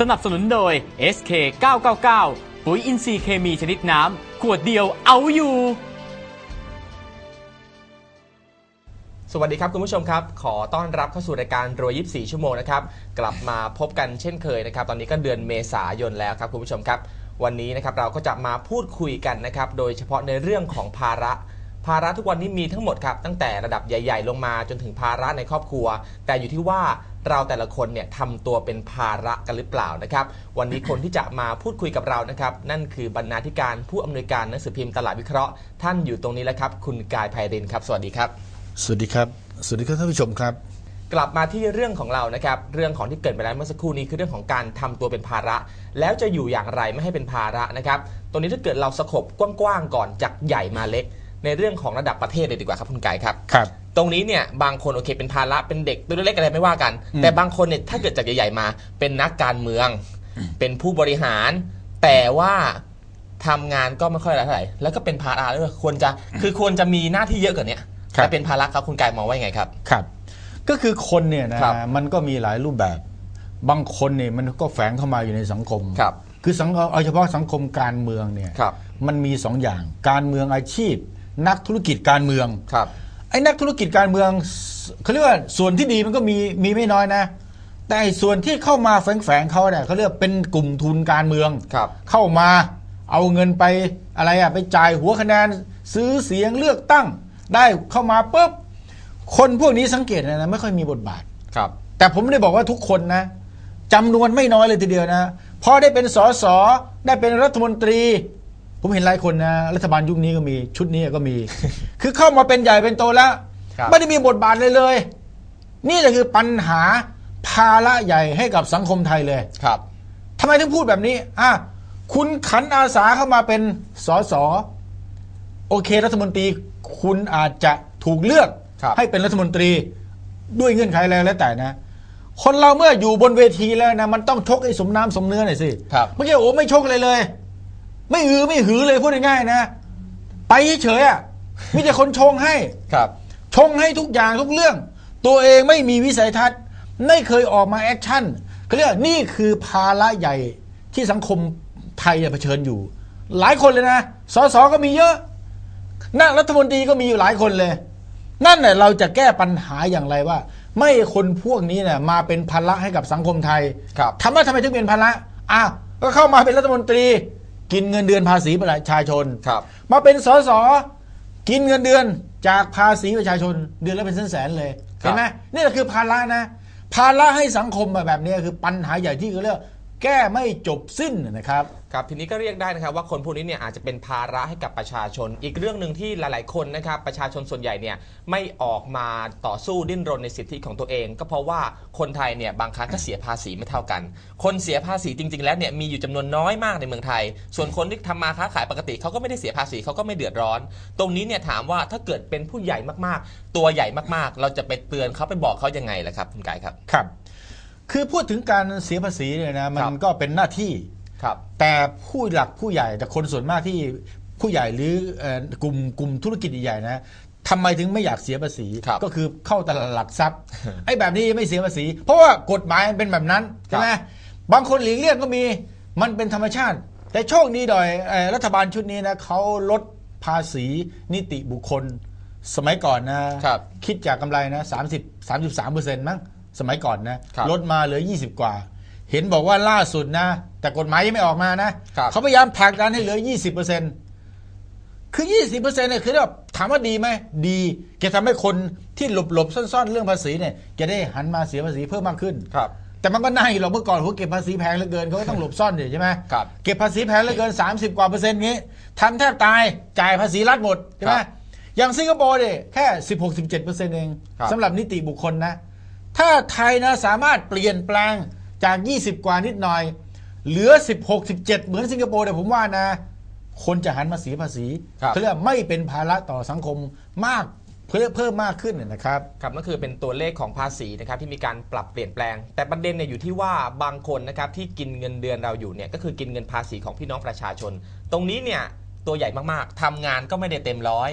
สนับสนุนโดย SK 999 ปุ๋ยอินทรีย์เคมีชนิดน้ำ ขวดเดียวเอาอยู่ สวัสดีครับคุณผู้ชมครับ ขอต้อนรับเข้าสู่รายการรวย24 ชั่วโมงนะครับ กลับมาพบกันเช่นเคยนะครับ ตอนนี้ก็เดือนเมษายนแล้วครับคุณผู้ชมครับ วันนี้นะครับเราก็จะมาพูดคุยกันนะครับ โดยเฉพาะในเรื่องของภาระ ภาระทุกวันนี้มีทั้งหมดครับ ตั้งแต่ระดับใหญ่ ๆ ลงมาจนถึงภาระในครอบครัว แต่อยู่ที่ว่า เราแต่ละคนเนี่ยทำตัวเป็นภาระกันหรือเปล่านะครับ วันนี้คนที่จะมาพูดคุยกับเรานะครับ นั่นคือบรรณาธิการผู้อำนวยการหนังสือพิมพ์ตลาดวิเคราะห์ท่านอยู่ตรงนี้แล้วครับ คุณกายไพรินทร์ครับ สวัสดีครับ สวัสดีครับ สวัสดีครับท่านผู้ชมครับ กลับมาที่เรื่องของเรานะครับ เรื่องของที่เกิดไปแล้วเมื่อสักครู่นี้คือเรื่องของการทำตัวเป็นภาระ แล้วจะอยู่อย่างไรไม่ให้เป็นภาระนะครับตรงนี้ถ้าเกิดเราสกบกว้างๆก่อนจากใหญ่มาเล็ก ในเรื่องของระดับประเทศเลยดีกว่าครับคุณไก่ครับครับ ตรงนี้เนี่ยบางคนโอเคเป็นภาระเป็นเด็กตัวเล็กๆอะไรไม่ว่ากันอืมแต่บางคนเนี่ยถ้าเกิดจากใหญ่ๆมา เป็นนักการเมือง เป็นผู้บริหาร แต่ว่าทำงานก็ไม่ค่อยอะไรเท่าไหร่แล้วก็เป็นภาระด้วยควรจะคือควรจะมีหน้าที่เยอะกว่านี้แต่เป็นภาระครับคุณไก่มองว่ายังไงครับครับ ก็คือคนเนี่ยนะครับมันก็มีหลายรูปแบบ บางคนเนี่ยมันก็แฝงเข้ามาอยู่ในสังคมครับ คือสังเอาเฉพาะสังคมการเมืองเนี่ยครับมันมีสองอย่างการเมืองอาชีพ นักธุรกิจการเมืองครับไอ้นักธุรกิจการเมืองเขาเรียกว่าส่วนที่ดีมันก็มีมีไม่น้อยนะ แต่ไอ้ส่วนที่เข้ามาแฝงๆเขาเนี่ยเขาเรียกเป็นกลุ่มทุนการเมืองครับเข้ามาเอาเงินไปอะไรอะไปจ่ายหัวคะแนนซื้อเสียงเลือกตั้ง ได้เข้ามาปุ๊บคนพวกนี้สังเกตนะนะไม่ค่อยมีบทบาทครับ แต่ผมไม่ได้บอกว่าทุกคนนะจำนวนไม่น้อยเลยทีเดียวนะพอได้เป็นสสได้เป็นรัฐมนตรี ผมเห็นหลายคนนะรัฐบาลยุคนี้ก็มีชุดนี้ก็มี คือเข้ามาเป็นใหญ่เป็นโตแล้ว ครับไม่ได้มีบทบาทเลยเลย นี่แหละคือปัญหาภาระใหญ่ให้กับสังคมไทยเลยครับทำไมถึงพูดแบบนี้อะคุณขันอาสาเข้ามาเป็นสสโอเค รัฐมนตรีคุณอาจจะถูกเลือก ครับ ให้เป็นรัฐมนตรีด้วยเงื่อนไขอะไรแล้วแต่นะ คนเราเมื่ออยู่บนเวทีแล้วนะ มันต้องชกไอ้สมน้ำสมเนื้อหน่อยสิ ครับไม่ใช่โอ้ไม่ชกเลยเลย ไม่อือไม่หือเลยพูดง่ายๆนะ ไปเฉยๆอะมีแต่คนชงให้ครับ ชงให้ทุกอย่างทุกเรื่อง ตัวเองไม่มีวิสัยทัศน์ ไม่เคยออกมาแอคชั่นเขาเรียกว่านี่คือภาระใหญ่ที่สังคมไทยเนี่ยเผชิญอยู่ หลายคนเลยนะสสก็มีเยอะนักรัฐมนตรีก็มีอยู่หลายคนเลย นั่นแหละเราจะแก้ปัญหาอย่างไรว่า ไม่ให้คนพวกนี้เนี่ยมาเป็นภาระให้กับสังคมไทยครับทำไมทำไมถึงเป็นภาระอ้าวก็เข้ามาเป็นรัฐมนตรี กินเงินเดือนภาษีประชาชน ครับ มาเป็นสสกินเงินเดือนจากภาษีประชาชนเดือนละเป็นแสนๆเลยครับ เห็นไหมนี่แหละคือภาระนะ ภาระให้สังคมแบบนี้คือปัญหาใหญ่ที่เขาเรียกว่า แก้ไม่จบสิ้นนะครับ ครับทีนี้ก็เรียกได้นะครับว่าคนพวกนี้เนี่ยอาจจะเป็นภาระให้กับประชาชน อีกเรื่องหนึ่งที่หลาย ๆ คนนะครับประชาชนส่วนใหญ่เนี่ยไม่ออกมาต่อสู้ดิ้นรนในสิทธิของตัวเอง ก็เพราะว่าคนไทยเนี่ยบางครั้งก็เสียภาษีไม่เท่ากัน คนเสียภาษีจริง ๆ แล้วเนี่ยมีอยู่จำนวนน้อยมากในเมืองไทย ส่วนคนที่ทำมาค้าขายปกติเขาก็ไม่ได้เสียภาษีเขาก็ไม่เดือดร้อน ตรงนี้เนี่ยถามว่าถ้าเกิดเป็นผู้ใหญ่มาก ๆ ตัวใหญ่มาก ๆ เราจะไปเตือนเขาไปบอกเขายังไงล่ะครับคุณไก่ครับ ครับ คือพูดถึงการเสียภาษีเนี่ยนะมัครันบก็เป็นหน้าที่ ครับ แต่ผู้หลักผู้ใหญ่แต่คนส่วนมากที่ผู้ใหญ่หรือเอ่อกลุ่มกลุ่มธุรกิจใหญ่ๆนะทำไมถึงไม่อยากเสียภาษี ครับก็คือเข้าตลาดหลักทรัพย์ ไอ้แบบนี้ไม่เสียภาษี เพราะว่ากฎหมายมันเป็นแบบนั้นใช่ไหมบางคนหลีกเลี่ยงก็มีมันเป็นธรรมชาติ แต่โชคดีหน่อยเอ่อรัฐบาลชุดนี้นะเขาลดภาษีนิติบุคคล สมัยก่อนนะครับ คิดจากกำไรนะ30 33เปอร์เซ็นต์มั้ง สมัยก่อนนะครับลดมาเหลือ 20 กว่า เห็นบอกว่าล่าสุดนะ แต่กฎหมายยังไม่ออกมานะครับเขาพยายามผลักดันให้เหลือ 20เปอร์เซ็นต์คือ20เปอร์เซ็นต์เนี่ยคือแบบถามว่าดีไหมดีจะทำให้คนที่หลบหลบซ่อนๆ เรื่องภาษีเนี่ยจะได้หันมาเสียภาษีเพิ่มมากขึ้นครับ แต่มันก็น่าอยู่หรอกเมื่อก่อนเขาเก็บภาษีแพงเหลือเกินเขาก็ต้องหลบซ่อนอยู่ใช่ไหมครับเก็บภาษีแพงเหลือเกิน 30 กว่าเปอร์เซ็นต์งี้ทำแทบตายจ่ายภาษีรัฐหมดใช่ไหมครับอย่างสิงคโปร์เนี่ยแค่ 16-17เปอร์เซ็นต์เองครับสำหรับนิติบุคคลนะ ถ้าไทยนะสามารถเปลี่ยนแปลงจาก 20 กว่านิดหน่อย เหลือ 16 17 เหมือนสิงคโปร์เนี่ยผมว่านะ คนจะหันมาเสียภาษีครับเขาเรียกว่าไม่เป็นภาระต่อสังคมมากเพิ่มเพิ่มมากขึ้นเนยนะครับครับนั่นคือเป็นตัวเลขของภาษีนะครับที่มีการปรับเปลี่ยนแปลง แต่ประเด็นเนี่ยอยู่ที่ว่าบางคนนะครับที่กินเงินเดือนเราอยู่เนี่ยก็คือกินเงินภาษีของพี่น้องประชาชน ตรงนี้เนี่ยตัวใหญ่มากๆทำงานก็ไม่ได้เต็มร้อย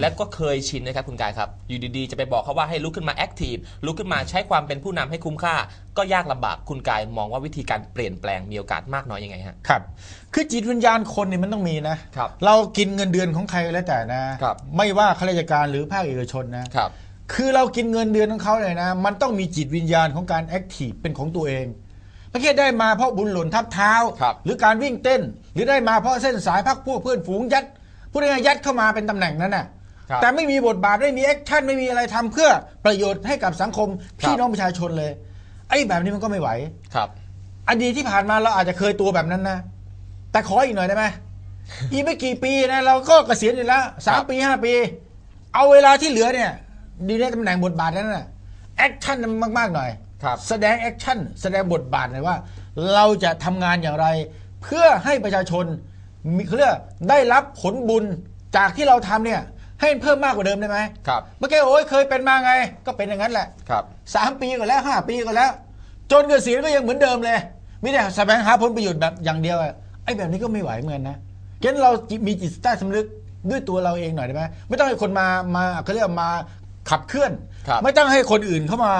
และก็เคยชินนะครับคุณกายครับ อยู่ดีๆ จะไปบอกเขาว่าให้ลุกขึ้นมาแอคทีฟลุกขึ้นมาใช้ความเป็นผู้นำให้คุ้มค่า ก็ยากลำบากคุณกายมองว่าวิธีการเปลี่ยนแปลงมีโอกาสมากน้อยยังไงฮะครับ คือจิตวิญญาณคนเนี่ยมันต้องมีนะครับเรากินเงินเดือนของใครก็แล้วแต่นะครับไม่ว่าข้าราชการหรือภาคเอกชนนะครับคือเรากินเงินเดือนของเขาเลยนะ มันต้องมีจิตวิญญาณของการแอคทีฟเป็นของตัวเองไม่ใช่ได้มาเพราะบุญหล่นทับเท้าครับหรือการวิ่งเต้น หรือได้มาเพราะเส้นสายพักพวกเพื่อนฝูงยัดพูดง่ายๆยัดเข้ามาเป็นตำแหน่งนั้นน่ะครับ แต่ไม่มีบทบาทไม่มีแอคชั่นไม่มีอะไรทำเพื่อประโยชน์ให้กับสังคมครับพี่น้องประชาชนเลย ไอ้แบบนี้มันก็ไม่ไหวครับอดีตที่ผ่านมาเราอาจจะเคยตัวแบบนั้นนะ แต่ขออีกหน่อยได้ไหมอีกไม่กี่ปีนะเราก็เกษียณอยู่แล้วสามครับปีห้าปี เอาเวลาที่เหลือเนี่ยดีในตำแหน่งบทบาทนั้นน่ะแอคชั่นมันมากๆหน่อยครับแสดงแอคชั่นแสดงบทบาทหน่อยว่า เราจะทำงานอย่างไร เพื่อให้ประชาชนมีเขาเรียกได้รับผลบุญจากที่เราทำเนี่ย ให้เพิ่มมากกว่าเดิมได้ไหมครับเมื่อกี้โอ้ยเคยเป็นมาไง ก็เป็นอย่างนั้นแหละครับสามปีก็แล้วห้าปีก็แล้ว จนเกษียณก็ยังเหมือนเดิมเลยมีแต่แสวงหาผลประโยชน์แบบอย่างเดียวอะไอ้แบบนี้ก็ไม่ไหวเหมือนกันนะฉะนั้นเรามีจิตใต้สำนึกด้วยตัวเราเองหน่อยได้ไหมไม่ต้องให้คนมามาเขาเรียกว่ามาขับเคลื่อนครับไม่ต้องให้คนอื่นเข้ามา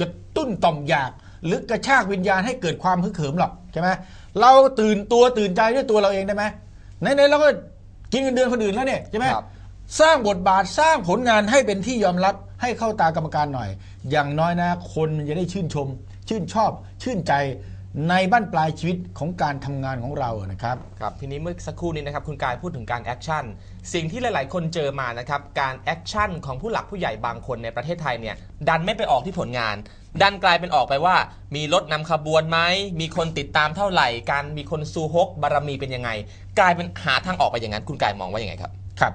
กระตุ้นต่อมอยาก หรือกระชากวิญญาณให้เกิดความฮึกเหิมหรอกใช่ไหมเราตื่นตัวตื่นใจด้วยตัวเราเองได้ไหมไหนๆเราก็กินเงินเดือนคนอื่นแล้วเนี่ยใช่ไหมครับ สร้างบทบาทสร้างผลงานให้เป็นที่ยอมรับให้เข้าตากรรมการหน่อย อย่างน้อยนะ คนมันจะได้ชื่นชม ชื่นชอบ ชื่นใจในบ้านปลายชีวิตของการทำงานของเรานะครับครับทีนี้เมื่อสักครู่นี้นะครับคุณกายพูดถึงการแอคชั่นสิ่งที่หลาย ๆ คนเจอมานะครับการแอคชั่นของผู้หลักผู้ใหญ่บางคนในประเทศไทยเนี่ยดันไม่ไปออกที่ผลงาน ดันกลายเป็นออกไปว่า มีรถนำขบวนไหมมีคนติดตามเท่าไหร่ การมีคนซูฮกบารมีเป็นยังไง กลายเป็นหาทางออกไปอย่างนั้น คุณกายมองว่ายังไงครับครับ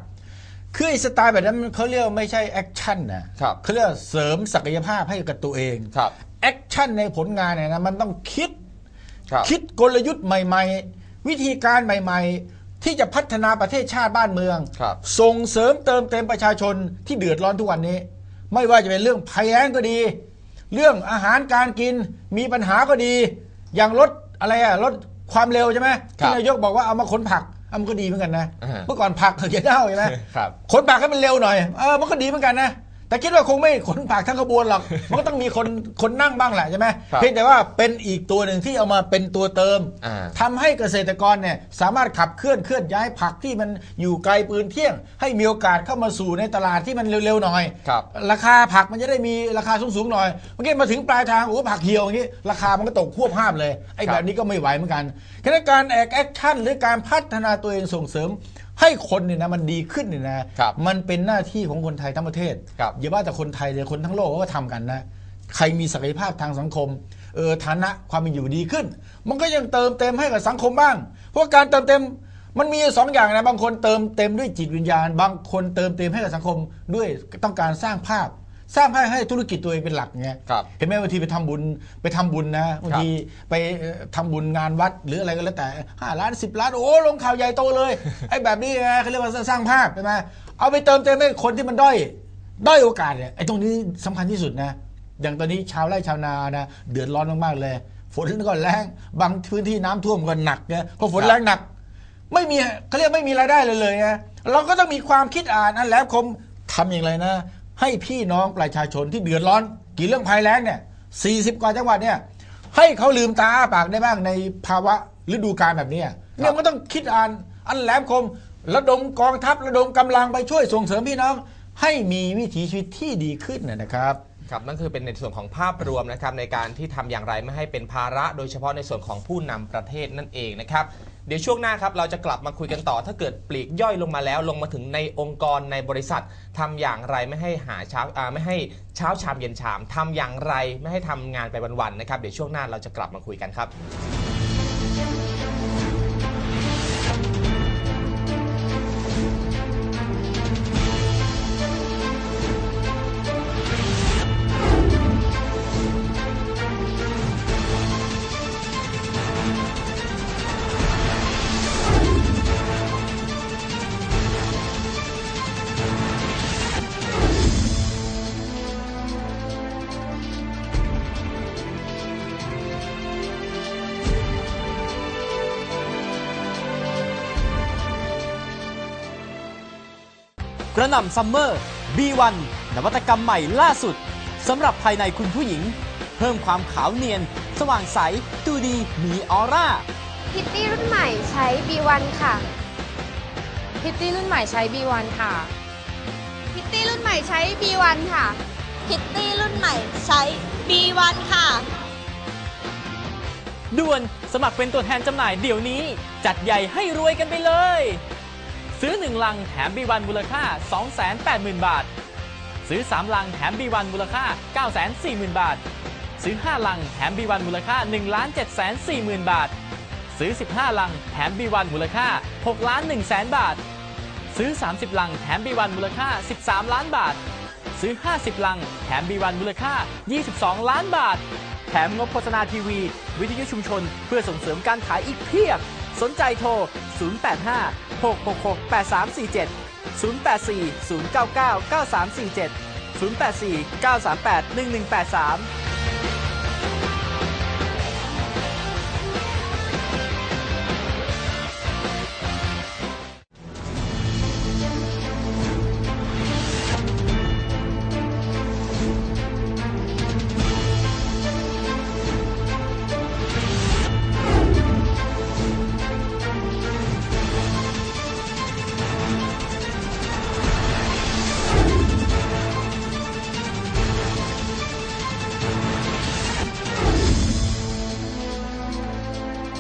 คือไอ้สไตล์แบบนั้นมันเขาเรียกว่าไม่ใช่แอคชั่นนะครับ เขาเรียกว่าเสริมศักยภาพให้กับตัวเองครับ แอคชั่นในผลงานเนี่ยนะมันต้องคิดครับคิดกลยุทธ์ใหม่ ๆ วิธีการใหม่ ๆ ที่จะพัฒนาประเทศชาติบ้านเมือง ครับ ส่งเสริมเติมเต็มประชาชนที่เดือดร้อนทุกวันนี้ ไม่ว่าจะเป็นเรื่องภัยแล้งก็ดี เรื่องอาหารการกินมีปัญหาก็ดี อย่างลดอะไรอะลดความเร็วใช่ไหมครับ ที่นายกบอกว่าเอามาขนผักเอามันก็ดีเหมือนกันนะอ่าเมื่อก่อนผักเขียนเน่าใช่ไหมครับขนผักให้มันเร็วหน่อยเออมันก็ดีเหมือนกันนะ แต่คิดว่าคงไม่ขนผักทั้งขบวนหรอก มันก็ต้องมีคนคนนั่งบ้างแหละใช่ไหมครับเพียงแต่ว่าเป็นอีกตัวหนึ่งที่เอามาเป็นตัวเติมอ่าทำให้เกษตรกรเนี่ยสามารถขับเคลื่อนเคลื่อนย้ายผักที่มันอยู่ไกลปืนเที่ยง ให้มีโอกาสเข้ามาสู่ในตลาดที่มันเร็วๆหน่อยครับราคาผักมันจะได้มีราคาสูงๆหน่อยเมื่อกี้มาถึงปลายทางโอ้ผักเหี่ยวอย่างนี้ราคามันก็ตกควบห้ามเลยไอ้ครับแบบนี้ก็ไม่ไหวเหมือนกันฉะนั้นการแอคแอคชั่นหรือการพัฒนาตัวเองส่งเสริม ให้คนเนี่ยนะมันดีขึ้นเนี่ยนะครับมันเป็นหน้าที่ของคนไทยทั้งประเทศครับอย่าว่าแต่คนไทยเลยคนทั้งโลกก็ทำกันนะใครมีศักยภาพทางสังคมเออฐานะความเป็นอยู่ดีขึ้น มันก็ยังเติมเต็มให้กับสังคมบ้าง เพราะการเติมเต็มมันมีสองอย่างนะบางคนเติมเต็มด้วยจิตวิญญาณ บางคนเติมเต็มให้กับสังคมด้วยต้องการสร้างภาพ สร้างภาพให้ธุรกิจตัวเองเป็นหลักไงครับ เห็นไหมบางทีไปทำบุญไปทำบุญนะบางทีไปเอ่อทำบุญงานวัดหรืออะไรก็แล้วแต่ห้าล้านสิบล้านโอ้ลงข่าวใหญ่โตเลยไอ้แบบนี้ไงเขาเรียกว่าสร้างภาพใช่ไหมเอาไปเติมเต็มให้คนที่มันด้อยด้อยโอกาสเนี่ยไอ้ตรงนี้สำคัญที่สุดนะ อย่างตอนนี้ชาวไร่ชาวนานะเดือดร้อนมากๆเลย ฝนก็แรงบางพื้นที่น้ำท่วมก็หนักเนี่ยพอฝนครับแรงหนัก ไม่มีเขาเรียกไม่มีรายได้เลยเลยนะเราก็ต้องมีความคิดอ่านอันแหลมคมทำอย่างไรนะ ให้พี่น้องประชาชนที่เดือดร้อน กี่เรื่องภัยแล้งเนี่ย40 กว่าจังหวัดเนี่ย ให้เขาลืมตาอ้าปากได้บ้างในภาวะฤดูกาลแบบนี้เนี่ยมันต้องคิดอ่านอันแหลมคม ระดมกองทัพระดมกำลังไปช่วยส่งเสริมพี่น้อง ให้มีวิถีชีวิตที่ดีขึ้นนะนะครับครับนั่นคือเป็นในส่วนของภาพรวมนะครับในการที่ทำอย่างไรไม่ให้เป็นภาระ โดยเฉพาะในส่วนของผู้นำประเทศนั่นเองนะครับ เดี๋ยวช่วงหน้าครับเราจะกลับมาคุยกันต่อ ถ้าเกิดปลีกย่อยลงมาแล้วลงมาถึงในองค์กรในบริษัททำอย่างไรไม่ให้หาเช้าอ่าไม่ให้เช้าชามเย็นชามทำอย่างไรไม่ให้ทำงานไปวันๆนะครับเดี๋ยวช่วงหน้าเราจะกลับมาคุยกันครับ กระหน่ำซัมเมอร์ B1 นวัตกรรมใหม่ล่าสุดสำหรับภายในคุณผู้หญิง เพิ่มความขาวเนียน สว่างใส ดูดีมีออร่า พิตตี้รุ่นใหม่ใช้ B1 ค่ะ พิตตี้รุ่นใหม่ใช้ B1 ค่ะ พิตตี้รุ่นใหม่ใช้ B1 ค่ะ พิตตี้รุ่นใหม่ใช้ B1 ค่ะ ด่วนสมัครเป็นตัวแทนจำหน่ายเดี๋ยวนี้ จัดใหญ่ให้รวยกันไปเลย ซื้อ 1 ลังแถม B1 มูลค่า 280,000 บาท ซื้อ 3 ลังแถม B1 มูลค่า 940,000 บาท ซื้อ 5 ลังแถม B1 มูลค่า 1 740,000 บาท ซื้อ 15 ลังแถม B1 มูลค่า6ล้าน1แสนบาท ซื้อ 30 ลังแถม B1 มูลค่า 13 ล้านบาท ซื้อ 50 ลังแถม B1 มูลค่า 22 ล้านบาท แถมงบโฆษณาทีวี วิทยุชุมชน เพื่อส่งเสริมการขายอีกเพียบ สนใจโทร 085 666 8347 084 099 9347 084 938 1183